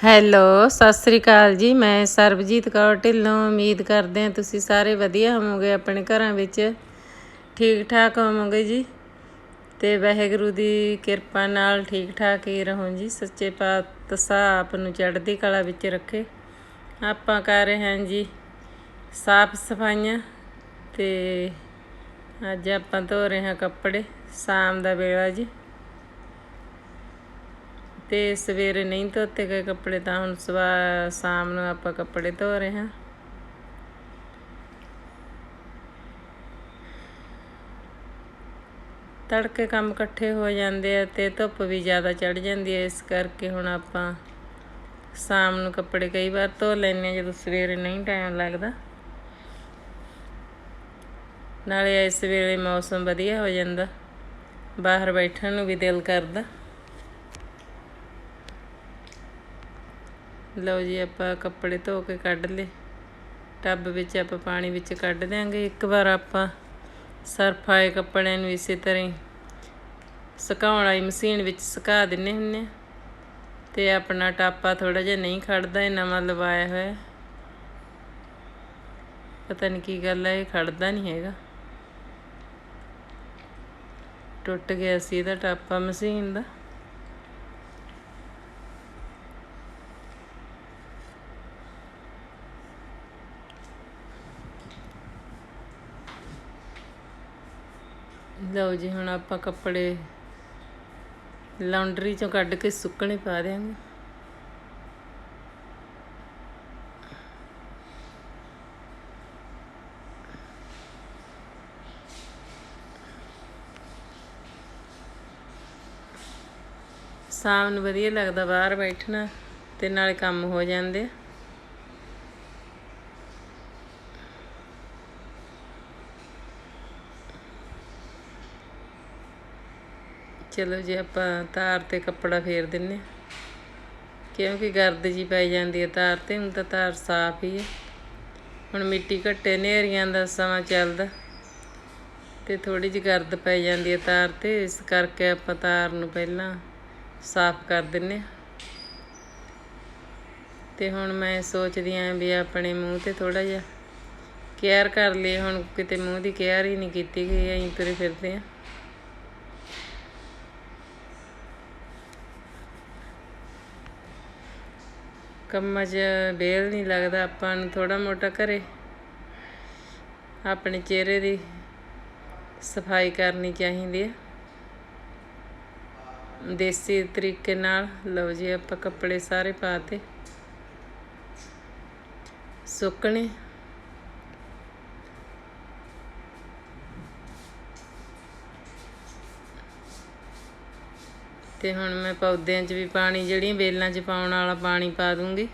Hello, Sat Sri ਅਕਾਲ ਜੀ। ਮੈਂ ਸਰਬਜੀਤ ਕੌਰ ਢਿੱਲੋਂ। ਉਮੀਦ ਕਰਦੇ ਹਾਂ ਤੁਸੀਂ ਸਾਰੇ ਵਧੀਆ ਹੋਵੋਗੇ, ਆਪਣੇ ਘਰਾਂ ਵਿੱਚ ਠੀਕ ਠਾਕ ਹੋਵੋਗੇ ਜੀ। ਤੇ ਵਾਹਿਗੁਰੂ ਦੀ ਕਿਰਪਾ ਨਾਲ ਠੀਕ ਠਾਕ ਹੀ ਰਹੋ ਜੀ। ਸੱਚੇ ਪਾਤਸ਼ਾਹ ਆਪ ਨੂੰ ਚੜ੍ਹਦੀ ਕਲਾ ਵਿੱਚ ਰੱਖੇ। ਆਪਾਂ ਕਰ ਰਹੇ ਹਾਂ ਜੀ ਸਾਫ਼ ਸਫਾਈਆਂ ਤੇ ਅੱਜ ਆਪਾਂ ਧੋ ਰਹੇ ਹਾਂ ਕੱਪੜੇ, ਸ਼ਾਮ ਦਾ ਵੇਲਾ ਜੀ। ਤੇ ਸਵੇਰੇ ਨਹੀਂ ਧੋਤੇ ਗਏ ਕੱਪੜੇ ਤਾਂ ਹੁਣ ਸਵਾ ਸ਼ਾਮ ਨੂੰ ਆਪਾਂ ਕੱਪੜੇ ਧੋ ਰਹੇ ਹਾਂ। ਤੜਕੇ ਕੰਮ ਇਕੱਠੇ ਹੋ ਜਾਂਦੇ ਆ ਤੇ ਧੁੱਪ ਵੀ ਜ਼ਿਆਦਾ ਚੜ ਜਾਂਦੀ ਹੈ, ਇਸ ਕਰਕੇ ਹੁਣ ਆਪਾਂ ਸ਼ਾਮ ਨੂੰ ਕੱਪੜੇ ਕਈ ਵਾਰ ਧੋ ਲੈਂਦੇ ਆ ਜਦੋਂ ਸਵੇਰੇ ਨਹੀਂ ਟਾਈਮ ਲੱਗਦਾ। ਨਾਲੇ ਇਸ ਵੇਲੇ ਮੌਸਮ ਵਧੀਆ ਹੋ ਜਾਂਦਾ, ਬਾਹਰ ਬੈਠਣ ਨੂੰ ਵੀ ਦਿਲ ਕਰਦਾ। ਲਓ ਜੀ ਆਪਾਂ ਕੱਪੜੇ ਧੋ ਕੇ ਕੱਢ ਲਏ। ਟੱਬ ਵਿੱਚ ਆਪਾਂ ਪਾਣੀ ਵਿੱਚ ਕੱਢ ਦਿਆਂਗੇ। ਇੱਕ ਵਾਰ ਆਪਾਂ ਸਰਫ ਆਏ ਕੱਪੜਿਆਂ ਨੂੰ ਇਸੇ ਤਰ੍ਹਾਂ ਹੀ ਸੁਕਾਉਣ ਵਾਲੀ ਮਸ਼ੀਨ ਵਿੱਚ ਸੁਕਾ ਦਿੰਨੇ ਹੁੰਨੇ ਤੇ ਆਪਣਾ ਟਾਪਾ ਥੋੜਾ ਜਿਹਾ ਨਹੀਂ ਖੜਦਾ, ਇਹ ਨਵਾਂ ਲਵਾਇਆ ਹੋਇਆ ਪਤਾ ਨਹੀਂ ਕੀ ਗੱਲ ਹੈ ਇਹ ਖੜਦਾ ਨਹੀਂ ਹੈਗਾ। ਟੁੱਟ ਗਿਆ ਸੀ ਇਹਦਾ ਟਾਪਾ ਮਸ਼ੀਨ ਦਾ। ਲਓ ਜੀ, ਹੁਣ ਆਪਾਂ ਕੱਪੜੇ ਲਾਂਡਰੀ ਚੋਂ ਕੱਢ ਕੇ ਸੁੱਕਣੇ ਪਾ ਦਿਆਂਗੇ। ਸ਼ਾਮ ਨੂੰ ਵਧੀਆ ਲੱਗਦਾ, ਬਾਹਰ ਬੈਠਣਾ ਤੇ ਨਾਲੇ ਕੰਮ ਹੋ ਜਾਂਦੇ ਚਲੋ ਜੀ ਆਪਾਂ ਤਾਰ ਤੇ ਕੱਪੜਾ ਫੇਰ ਦਿੰਨੇ ਕਿਉਂਕਿ ਗਰਦ ਜੀ ਪੈ ਜਾਂਦੀ ਹੈ ਤਾਰ ਤੇ, ਹੁਣ ਤਾਂ ਤਾਰ ਸਾਫ਼ ਹੀ ਹੈ ਹੁਣ ਮਿੱਟੀ ਘੱਟੇ ਨੇਰੀਆਂ ਦਾ ਸਮਾਂ ਚੱਲਦਾ। ਤੇ ਥੋੜੀ ਜਿਹੀ ਗਰਦ ਪੈ ਜਾਂਦੀ ਹੈ ਤਾਰ ਤੇ, ਇਸ ਕਰਕੇ ਆਪਾਂ ਤਾਰ ਨੂੰ ਪਹਿਲਾਂ ਸਾਫ਼ ਕਰ ਦਿੰਨੇ ਤੇ ਹੁਣ ਮੈਂ ਸੋਚਦੀ ਆਂ ਵੀ ਆਪਣੇ ਮੂੰਹ ਤੇ ਥੋੜਾ ਜਿਹਾ ਕੇਅਰ ਕਰ ਲਈ ਹੁਣ ਕਿਤੇ ਮੂੰਹ ਦੀ ਕੇਅਰ ਹੀ ਨਹੀਂ ਕੀਤੀ ਗਈ, ਐਂ ਤੁਰੇ ਫਿਰਦੇ ਆ। ਕੰਮਾਂ 'ਚ ਵੇਲ ਨਹੀਂ ਲੱਗਦਾ, ਆਪਾਂ ਨੂੰ ਥੋੜਾ ਮੋਟਾ ਕਰੇ ਆਪਣੇ ਚਿਹਰੇ ਦੀ ਸਫ਼ਾਈ ਕਰਨੀ ਚਾਹੀਦੀ ਹੈ ਦੇਸੀ ਤਰੀਕੇ ਨਾਲ, ਲਓ ਜੀ ਆਪਾਂ ਕੱਪੜੇ ਸਾਰੇ ਪਾਤੇ ਸੁੱਕਣੇ। ਤੇ ਹੁਣ ਮੈਂ ਪੌਦਿਆਂ 'ਚ ਵੀ ਪਾਣੀ, ਜਿਹੜੀਆਂ ਵੇਲਾਂ 'ਚ ਪਾਉਣ ਵਾਲਾ ਪਾਣੀ ਪਾ ਦੂੰਗੀ।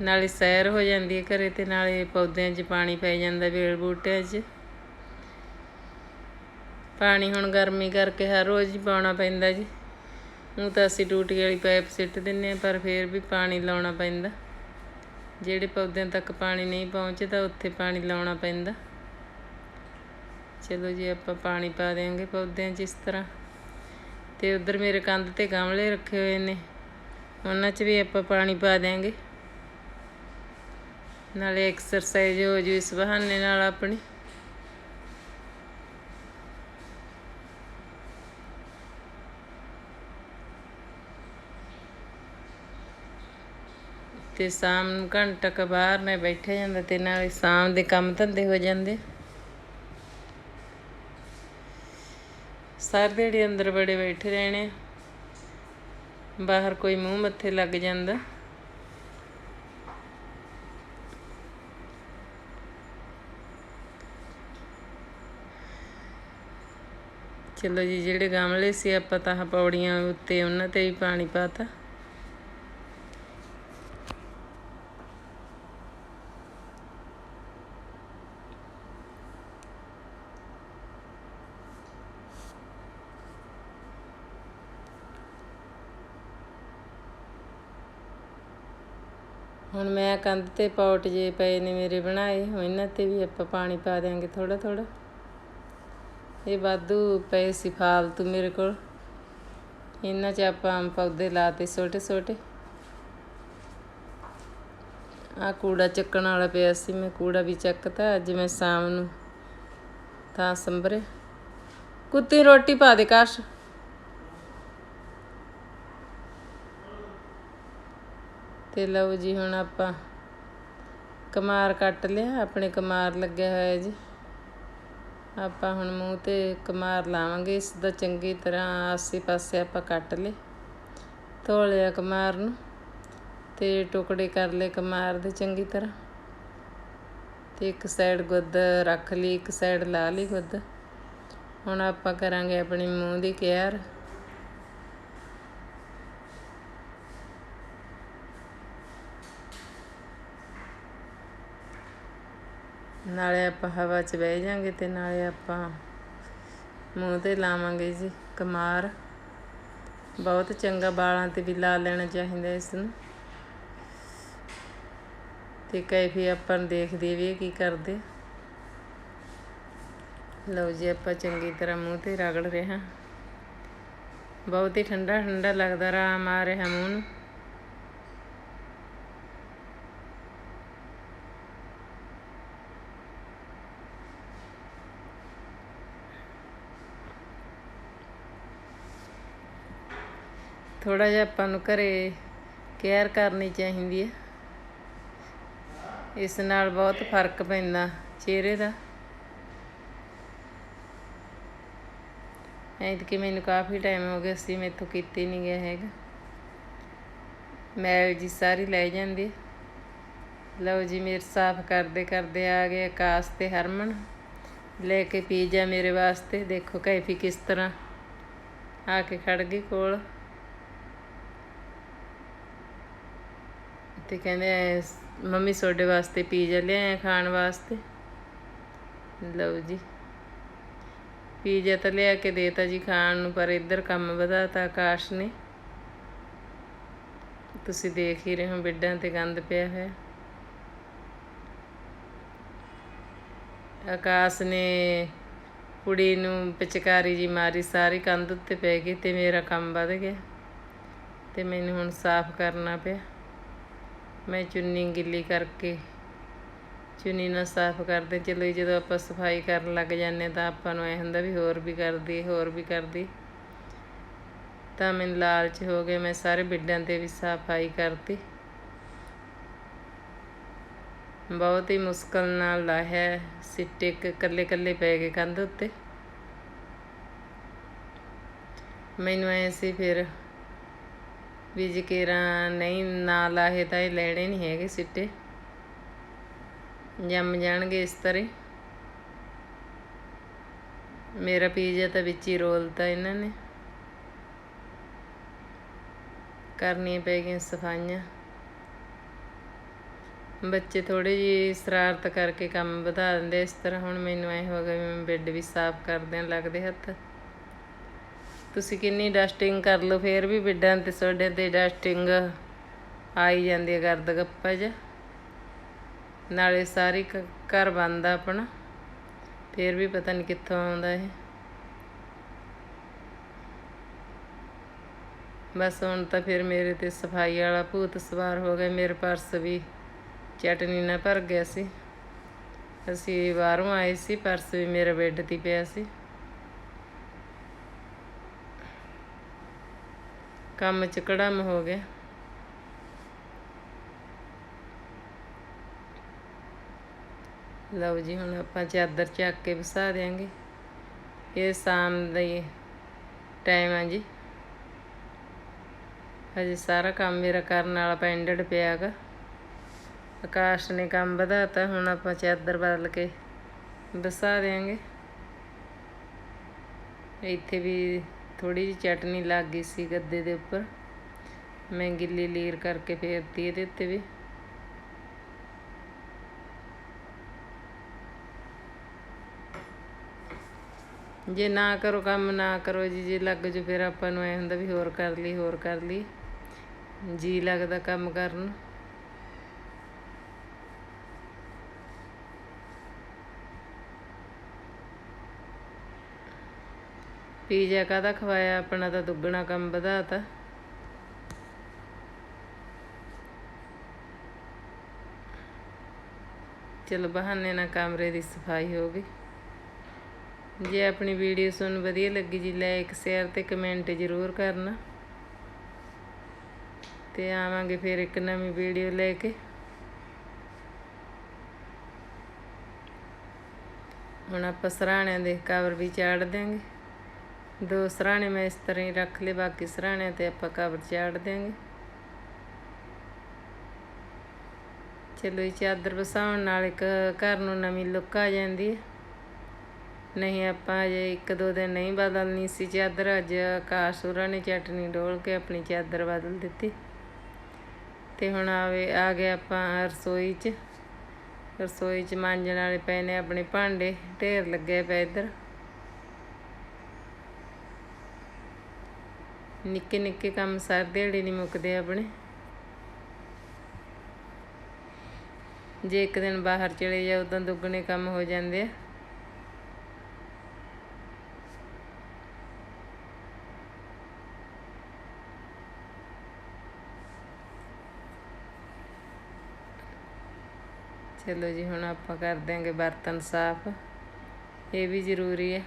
ਨਾਲੇ ਸੈਰ ਹੋ ਜਾਂਦੀ ਹੈ ਘਰੇ ਤੇ ਨਾਲੇ ਪੌਦਿਆਂ 'ਚ ਪਾਣੀ ਪੈ ਜਾਂਦਾ ਵੇਲ ਬੂਟਿਆਂ 'ਚ। ਪਾਣੀ ਹੁਣ ਗਰਮੀ ਕਰਕੇ ਹਰ ਰੋਜ਼ ਹੀ ਪਾਉਣਾ ਪੈਂਦਾ ਜੀ। ਉਹ ਤਾਂ ਅਸੀਂ ਟੂਟੀ ਵਾਲੀ ਪਾਈਪ ਸਿੱਟ ਦਿੰਨੇ ਆ ਪਰ ਫੇਰ ਵੀ ਪਾਣੀ ਲਾਉਣਾ ਪੈਂਦਾ। ਜਿਹੜੇ ਪੌਦਿਆਂ ਤੱਕ ਪਾਣੀ ਨਹੀਂ ਪਹੁੰਚਦਾ, ਉੱਥੇ ਪਾਣੀ ਲਾਉਣਾ ਪੈਂਦਾ। ਚਲੋ ਜੀ, ਆਪਾਂ ਪਾਣੀ ਪਾ ਦੇਾਂਗੇ ਪੌਦਿਆਂ 'ਚ ਇਸ ਤਰ੍ਹਾਂ। ਤੇ ਉਧਰ ਮੇਰੇ ਕੰਧ ਤੇ ਗਮਲੇ ਰੱਖੇ ਹੋਏ ਨੇ। ਉਹਨਾਂ 'ਚ ਵੀ ਆਪਾਂ ਪਾਣੀ ਪਾ ਦੇਾਂਗੇ ਨਾਲੇ ਐਕਸਰਸਾਈਜ਼ ਹੋ ਜੂ ਇਸ ਬਹਾਨੇ ਨਾਲ ਆਪਣੀ। ਤੇ ਸ਼ਾਮ ਨੂੰ ਘੰਟਾ ਕ ਬਾਹਰ ਨੇ ਬੈਠੇ ਜਾਂਦਾ ਤੇ ਨਾਲੇ ਸ਼ਾਮ ਦੇ ਕੰਮ ਧੰਦੇ ਹੋ ਜਾਂਦੇ। ਸਾਰ ਦਿਹਾੜੀ ਅੰਦਰ ਬੜੇ ਬੈਠੇ ਰਹਿਣੇ ਬਾਹਰ ਕੋਈ ਮੂੰਹ ਮੱਥੇ ਲੱਗ ਜਾਂਦਾ। ਚਲੋ ਜੀ, ਜਿਹੜੇ ਗਮਲੇ ਸੀ, ਆਪਾਂ ਤਾਂ ਪੌੜੀਆਂ ਉੱਤੇ ਉਹਨਾਂ ਤੇ ਵੀ ਪਾਣੀ ਪਾਤਾ। ਹੁਣ ਮੈਂ ਕੰਧ ਤੇ ਪੌਟ ਜੇ ਪਏ ਨੇ ਮੇਰੇ ਬਣਾਏ ਹੋ ਇਹਨਾਂ ਤੇ ਵੀ ਆਪਾਂ ਪਾਣੀ ਪਾ ਦੇਾਂਗੇ ਥੋੜਾ ਥੋੜਾ ਇਹ ਵਾਧੂ ਪਏ ਸੀ ਫਾਲਤੂ ਮੇਰੇ ਕੋਲ। ਇਹਨਾਂ 'ਚ ਆਪਾਂ ਪੌਦੇ ਲਾਤੇ ਛੋਟੇ ਛੋਟੇ। ਆ ਕੂੜਾ ਚੱਕਣ ਵਾਲਾ ਪਿਆ ਸੀ, ਮੈਂ ਕੂੜਾ ਵੀ ਚੱਕਤਾ, ਅੱਜ ਮੈਂ ਸ਼ਾਮ ਨੂੰ ਤਾਂ ਸੰਭਰੇ। ਕੁੱਤੀ ਰੋਟੀ ਪਾ ਦੇ ਕਾਸ਼। ਤੇ ਲਓ ਜੀ ਹੁਣ ਆਪਾਂ ਕਮਾਰ ਕੱਟ ਲਿਆ, ਆਪਣੇ ਕਮਾਰ ਲੱਗਿਆ ਹੋਇਆ ਜੀ। ਆਪਾਂ ਹੁਣ ਮੂੰਹ ਤੇ ਕਮਾਰ ਲਾਵਾਂਗੇ, ਇਸ ਦਾ ਚੰਗੀ ਤਰ੍ਹਾਂ ਆਸੇ ਪਾਸੇ ਆਪਾਂ ਕੱਟ ਲੇ ਧੋ ਲਿਆ ਕਮਾਰ ਨੂੰ ਤੇ ਟੁਕੜੇ ਕਰ ਲਏ ਕਮਾਰ ਦੇ ਚੰਗੀ ਤਰ੍ਹਾਂ। ਤੇ ਇੱਕ ਸਾਈਡ ਗੁੱਦ ਰੱਖ ਲਈ, ਇੱਕ ਸਾਈਡ ਲਾ ਲਈ ਗੁੱਦ। ਹੁਣ ਆਪਾਂ ਕਰਾਂਗੇ ਆਪਣੀ ਮੂੰਹ ਦੀ ਕੇਅਰ ਨਾਲੇ ਆਪਾਂ ਹਵਾ 'ਚ ਬਹਿ ਜਾਾਂਗੇ ਤੇ ਨਾਲੇ ਆਪਾਂ ਮੂੰਹ ਤੇ ਲਾਵਾਂਗੇ ਜੀ ਕਮਾਰ। ਬਹੁਤ ਚੰਗਾ ਵਾਲਾਂ ਤੇ ਵੀ ਲਾ ਲੈਣਾ ਚਾਹੀਦਾ ਇਸ ਨੂੰ। ਤੇ ਕੈਫੀ ਆਪਾਂ ਨੂੰ ਦੇਖਦੇ ਵੀ ਕੀ ਕਰਦੇ। ਲਓ ਜੀ ਆਪਾਂ ਚੰਗੀ ਤਰ੍ਹਾਂ ਮੂੰਹ ਤੇ ਰਗੜ ਰਿਹਾ ਬਹੁਤ ਹੀ ਠੰਡਾ ਠੰਡਾ ਲੱਗਦਾ, ਆਰਾਮ ਆ ਰਿਹਾ ਮੂੰਹ ਨੂੰ। ਥੋੜਾ ਜਿਹਾ ਆਪਾਂ ਨੂੰ ਘਰੇ ਕੇਅਰ ਕਰਨੀ ਚਾਹੀਦੀ ਹੈ ਇਸ ਨਾਲ ਬਹੁਤ ਫ਼ਰਕ ਪੈਂਦਾ ਚਿਹਰੇ ਦਾ। ਐਤਕੀ ਮੈਨੂੰ ਕਾਫੀ ਟਾਈਮ ਹੋ ਗਿਆ ਸੀ, ਮੈਥੋਂ ਕੀਤੀ ਨਹੀਂ ਗਿਆ ਹੈਗਾ। ਮੈਲ ਜੀ ਸਾਰੀ ਲੈ ਜਾਂਦੀ। ਲਓ ਜੀ, ਮੇਰੇ ਸਾਫ਼ ਕਰਦੇ ਕਰਦੇ ਆ ਗਏ ਆਕਾਸ਼ ਤੇ ਹਰਮਨ। ਲੈ ਕੇ ਪੀਜ਼ਾ ਮੇਰੇ ਵਾਸਤੇ। ਦੇਖੋ ਕੈਫੀ ਕਿਸ ਤਰ੍ਹਾਂ ਆ ਕੇ ਖੜ ਗਈ ਕੋਲ। ਤੇ ਕਹਿੰਦੇ ਮੰਮੀ ਤੁਹਾਡੇ ਵਾਸਤੇ ਪੀਜ਼ਾ ਲਿਆਇਆ ਖਾਣ ਵਾਸਤੇ। ਲਓ ਜੀ। ਪੀਜ਼ਾ ਤਾਂ ਲਿਆ ਕੇ ਦੇਤਾ ਜੀ ਖਾਣ ਨੂੰ, ਪਰ ਇੱਧਰ ਕੰਮ ਵਧਾਤਾ ਆਕਾਸ਼ ਨੇ। ਤੁਸੀਂ ਦੇਖ ਹੀ ਰਹੇ ਹੋ, ਬਿੱਡਾਂ ਤੇ ਗੰਦ ਪਿਆ ਹੋਇਆ। ਆਕਾਸ਼ ਨੇ ਕੁੜੀ ਨੂੰ ਪਿਚਕਾਰੀ ਜੀ ਮਾਰੀ, ਸਾਰੀ ਕੰਧ ਉੱਤੇ ਪੈ ਗਈ ਤੇ ਮੇਰਾ ਕੰਮ ਵੱਧ ਗਿਆ। ਤੇ ਮੈਨੂੰ ਹੁਣ ਸਾਫ਼ ਕਰਨਾ ਪਿਆ। ਮੈਂ ਚੁੰਨੀ ਗਿੱਲੀ ਕਰਕੇ ਚੁੰਨੀ ਨਾਲ ਸਾਫ਼ ਕਰਦੇ ਚਲੋ ਜਦੋਂ ਆਪਾਂ ਸਫ਼ਾਈ ਕਰਨ ਲੱਗ ਜਾਂਦੇ ਤਾਂ ਆਪਾਂ ਨੂੰ ਐ ਹੁੰਦਾ ਵੀ ਹੋਰ ਵੀ ਕਰਦੀ, ਹੋਰ ਵੀ ਕਰਦੀ। ਤਾਂ ਮੈਨੂੰ ਲਾਲਚ ਹੋ ਗਿਆ, ਮੈਂ ਸਾਰੇ ਬਿੱਡਾਂ ਤੇ ਵੀ ਸਫ਼ਾਈ ਕਰਤੀ। ਬਹੁਤ ਹੀ ਮੁਸ਼ਕਲ ਨਾਲ ਲਾਹਿਆ ਸਿੱਟੇ ਕੱਲੇ ਕੱਲੇ ਪੈ ਗਏ ਕੰਧ ਉੱਤੇ। ਮੈਨੂੰ ਐ ਸੀ ਫਿਰ ਵੀ ਜਕੇਰਾ ਨਹੀਂ, ਨਾ ਲਾਹੇ ਤਾਂ ਇਹ ਲੈਣੇ ਨਹੀਂ ਹੈਗੇ ਸਿੱਟੇ। ਜੰਮ ਜਾਣਗੇ ਇਸ ਤਰ੍ਹਾਂ ਮੇਰਾ ਪੀਜ਼ਾ ਤਾਂ ਵਿੱਚ ਹੀ ਰੋਲਤਾ ਇਹਨਾਂ ਨੇ। ਕਰਨੀਆਂ ਪੈ ਗਈਆਂ ਸਫਾਈਆਂ। ਬੱਚੇ ਥੋੜੇ ਜਿਹੀ ਸ਼ਰਾਰਤ ਕਰਕੇ ਕੰਮ ਵਧਾ ਦਿੰਦੇ ਇਸ ਤਰ੍ਹਾਂ। ਹੁਣ ਮੈਨੂੰ ਐ ਹੋ ਗਿਆ ਵੀ ਮੈਂ ਬੈੱਡ ਵੀ ਸਾਫ਼ ਕਰਦੇ ਲੱਗਦੇ ਹੱਥ। ਤੁਸੀਂ ਕਿੰਨੀ ਡਸਟਿੰਗ ਕਰ ਲਓ, ਫੇਰ ਵੀ ਬਿੱਡਾਂ ਤੇ ਸੋਡਿਆਂ ਤੇ ਡਸਟਿੰਗ ਆਈ ਜਾਂਦੀ ਹੈ ਗਰਦ ਗੱਪਾ ਜ ਨਾਲੇ ਸਾਰੀ ਘਰ ਬੰਦ ਆਪਣਾ, ਫੇਰ ਵੀ ਪਤਾ ਨਹੀਂ ਕਿੱਥੋਂ ਆਉਂਦਾ ਇਹ। ਬਸ ਹੁਣ ਤਾਂ ਫਿਰ ਮੇਰੇ ਤੇ ਸਫ਼ਾਈ ਵਾਲਾ ਭੂਤ ਸਵਾਰ ਹੋ ਗਿਆ, ਮੇਰੇ ਪਰਸ ਵੀ ਚਟਨੀ ਨਾਲ ਭਰ ਗਿਆ ਸੀ। ਅਸੀਂ ਬਾਹਰੋਂ ਆਏ ਸੀ, ਪਰਸ ਵੀ ਮੇਰਾ ਬੈੱਡ ਤੇ ਪਿਆ ਸੀ। ਕੰਮ ਚ ਕੜਮ ਹੋ ਗਿਆ। ਲਓ ਜੀ, ਹੁਣ ਆਪਾਂ ਚਾਦਰ ਚੱਕ ਕੇ ਵਸਾ ਦੇਾਂਗੇ ਇਹ ਸ਼ਾਮ ਦਾ ਟਾਈਮ ਆ ਜੀ। ਹਜੇ ਸਾਰਾ ਕੰਮ ਮੇਰਾ ਕਰਨ ਵਾਲਾ ਪੈਂਡਡ ਪਿਆਗਾ ਆਕਾਸ਼ ਨੇ ਕੰਮ ਵਧਾਤਾ, ਹੁਣ ਆਪਾਂ ਚਾਦਰ ਬਦਲ ਕੇ ਵਸਾ ਦੇਾਂਗੇ ਇੱਥੇ ਵੀ ਥੋੜੀ ਜਿਹੀ ਚਟਨੀ ਲੱਗ ਗਈ ਸੀ ਗੱਦੇ ਦੇ ਉੱਪਰ। ਮੈਂ ਗਿੱਲੀ ਲੀਰ ਕਰਕੇ ਫੇਰਤੀ ਇਹਦੇ ਉੱਤੇ ਵੀ। ਜੇ ਨਾ ਕਰੋ ਕੰਮ, ਨਾ ਕਰੋ ਜੀ, ਜੇ ਲੱਗ ਜੋ ਫਿਰ ਆਪਾਂ ਨੂੰ ਐ ਹੁੰਦਾ ਵੀ ਹੋਰ ਕਰ ਲਈ, ਹੋਰ ਕਰ ਲਈ। ਜੀ ਲੱਗਦਾ ਕੰਮ ਕਰਨ। ਪੀਜ਼ਾ ਕਾਹਦਾ ਖਵਾਇਆ? ਆਪਣਾ ਤਾਂ ਦੁੱਗਣਾ ਕੰਮ ਵਧਾਤਾ। ਚਲੋ, ਬਹਾਨੇ ਨਾਲ ਕਮਰੇ ਦੀ ਸਫ਼ਾਈ ਹੋ ਗਈ। ਜੇ ਆਪਣੀ ਵੀਡੀਓ ਤੁਹਾਨੂੰ ਵਧੀਆ ਲੱਗੀ ਜੀ ਲਾਈਕ ਸ਼ੇਅਰ ਤੇ ਕਮੈਂਟ ਜ਼ਰੂਰ ਕਰਨਾ। ਤੇ ਆਵਾਂਗੇ ਫਿਰ ਇੱਕ ਨਵੀਂ ਵੀਡੀਓ ਲੈ ਕੇ। ਹੁਣ ਆਪਾਂ ਸਰਾਣਿਆਂ ਦੇ ਕਵਰ ਵੀ ਚਾੜ ਦਿਆਂਗੇ। ਦੋ ਸਰਾਣੇ ਮੈਂ ਇਸ ਤਰ੍ਹਾਂ ਹੀ ਰੱਖ ਲਏ, ਬਾਕੀ ਸਰਾਣਿਆਂ ਤੇ ਆਪਾਂ ਕਵਰ ਚਾੜ ਦਿਆਂਗੇ। ਚਲੋ ਇਹ ਚਾਦਰ ਵਸਾਉਣ ਨਾਲ ਇੱਕ ਘਰ ਨੂੰ ਨਵੀਂ ਲੁੱਕ ਆ ਜਾਂਦੀ ਹੈ। ਨਹੀਂ ਆਪਾਂ ਅਜੇ ਇੱਕ ਦੋ ਦਿਨ ਨਹੀਂ ਬਦਲਣੀ ਸੀ ਚਾਦਰ, ਅੱਜ ਆਕਾਸ਼ ਹੋਰਾਂ ਨੇ ਚਟਨੀ ਡੋਲ ਕੇ ਆਪਣੀ ਚਾਦਰ ਬਦਲ ਦਿੱਤੀ। ਤੇ ਹੁਣ ਆਵੇ, ਆ ਗਏ ਆਪਾਂ ਰਸੋਈ 'ਚ। ਰਸੋਈ 'ਚ ਮਾਂਜਣ ਵਾਲੇ ਪਏ ਨੇ ਆਪਣੇ ਭਾਂਡੇ, ਢੇਰ ਲੱਗੇ ਪਏ ਇੱਧਰ। ਨਿੱਕੇ ਨਿੱਕੇ ਕੰਮ ਸਾਰ ਦਿਹਾੜੀ ਨਹੀਂ ਮੁੱਕਦੇ ਆਪਣੇ। ਜੇ ਇੱਕ ਦਿਨ ਬਾਹਰ ਚਲੇ ਜਾਓ ਤਾਂ ਦੁੱਗਣੇ ਕੰਮ ਹੋ ਜਾਂਦੇ ਆ। ਚਲੋ ਜੀ, ਹੁਣ ਆਪਾਂ ਕਰ ਦਿਆਂਗੇ ਬਰਤਨ ਸਾਫ਼। ਇਹ ਵੀ ਜ਼ਰੂਰੀ ਹੈ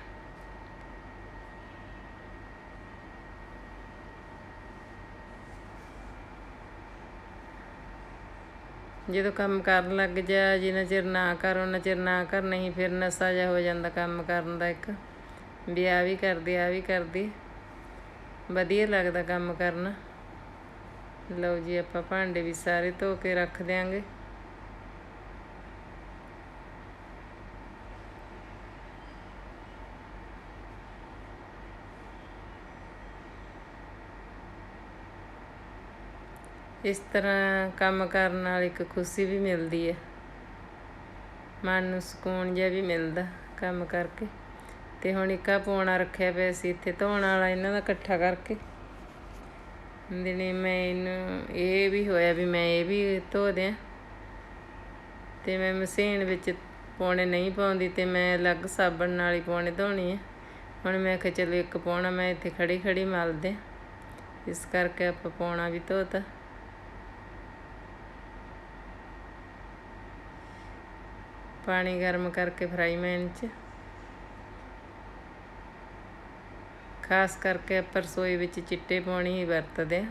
ਜਦੋਂ ਕੰਮ ਕਰਨ ਲੱਗ ਜਾ, ਜਿੰਨਾ ਚਿਰ ਨਾ ਕਰ ਉਹਨਾਂ ਚਿਰ ਨਾ ਕਰ, ਨਹੀਂ ਫਿਰ ਨਸ਼ਾ ਜਿਹਾ ਹੋ ਜਾਂਦਾ ਕੰਮ ਕਰਨ ਦਾ ਇੱਕ। ਵੀ ਆ ਵੀ ਕਰਦੀ, ਆ ਵੀ ਕਰਦੀ। ਵਧੀਆ ਲੱਗਦਾ ਕੰਮ ਕਰਨਾ। ਲਓ ਜੀ, ਆਪਾਂ ਭਾਂਡੇ ਵੀ ਸਾਰੇ ਧੋ ਕੇ ਰੱਖ ਦਿਆਂਗੇ। ਇਸ ਤਰ੍ਹਾਂ ਕੰਮ ਕਰਨ ਨਾਲ ਇੱਕ ਖੁਸ਼ੀ ਵੀ ਮਿਲਦੀ ਹੈ। ਮਨ ਨੂੰ ਸਕੂਨ ਜਿਹਾ ਵੀ ਮਿਲਦਾ ਕੰਮ ਕਰਕੇ। ਤੇ ਹੁਣ ਇੱਕਾ ਪੋਣਾ ਰੱਖਿਆ ਪਿਆ ਸੀ ਇੱਥੇ ਧੋਣ ਵਾਲਾ, ਇਹਨਾਂ ਦਾ ਇਕੱਠਾ ਕਰਕੇ। ਦਿਨੇ ਮੈਂ ਇਹਨੂੰ, ਇਹ ਵੀ ਹੋਇਆ ਵੀ ਮੈਂ ਇਹ ਵੀ ਧੋ ਦਿਆਂ। ਤੇ ਮੈਂ ਮਸ਼ੀਨ ਵਿੱਚ ਪੌਣੇ ਨਹੀਂ ਪਾਉਂਦੀ ਤੇ ਮੈਂ ਅਲੱਗ ਸਾਬਣ ਨਾਲ ਹੀ ਪੌਣੇ ਧੋਣੀ ਹੈ ਹੁਣ ਮੈਂ ਕਿਹਾ ਚਲੋ ਇੱਕ ਪੌਣਾ ਮੈਂ ਇੱਥੇ ਖੜੀ ਖੜੀ ਮਲ ਇਸ ਕਰਕੇ ਆਪਾਂ ਪੌਣਾ ਵੀ ਧੋਤਾ। ਪਾਣੀ ਗਰਮ ਕਰਕੇ ਫਰਾਈਮੈਨ 'ਚ। ਖਾਸ ਕਰਕੇ ਆਪਾਂ ਰਸੋਈ ਵਿੱਚ ਚਿੱਟੇ ਪਾਣੀ ਹੀ ਵਰਤਦੇ ਆ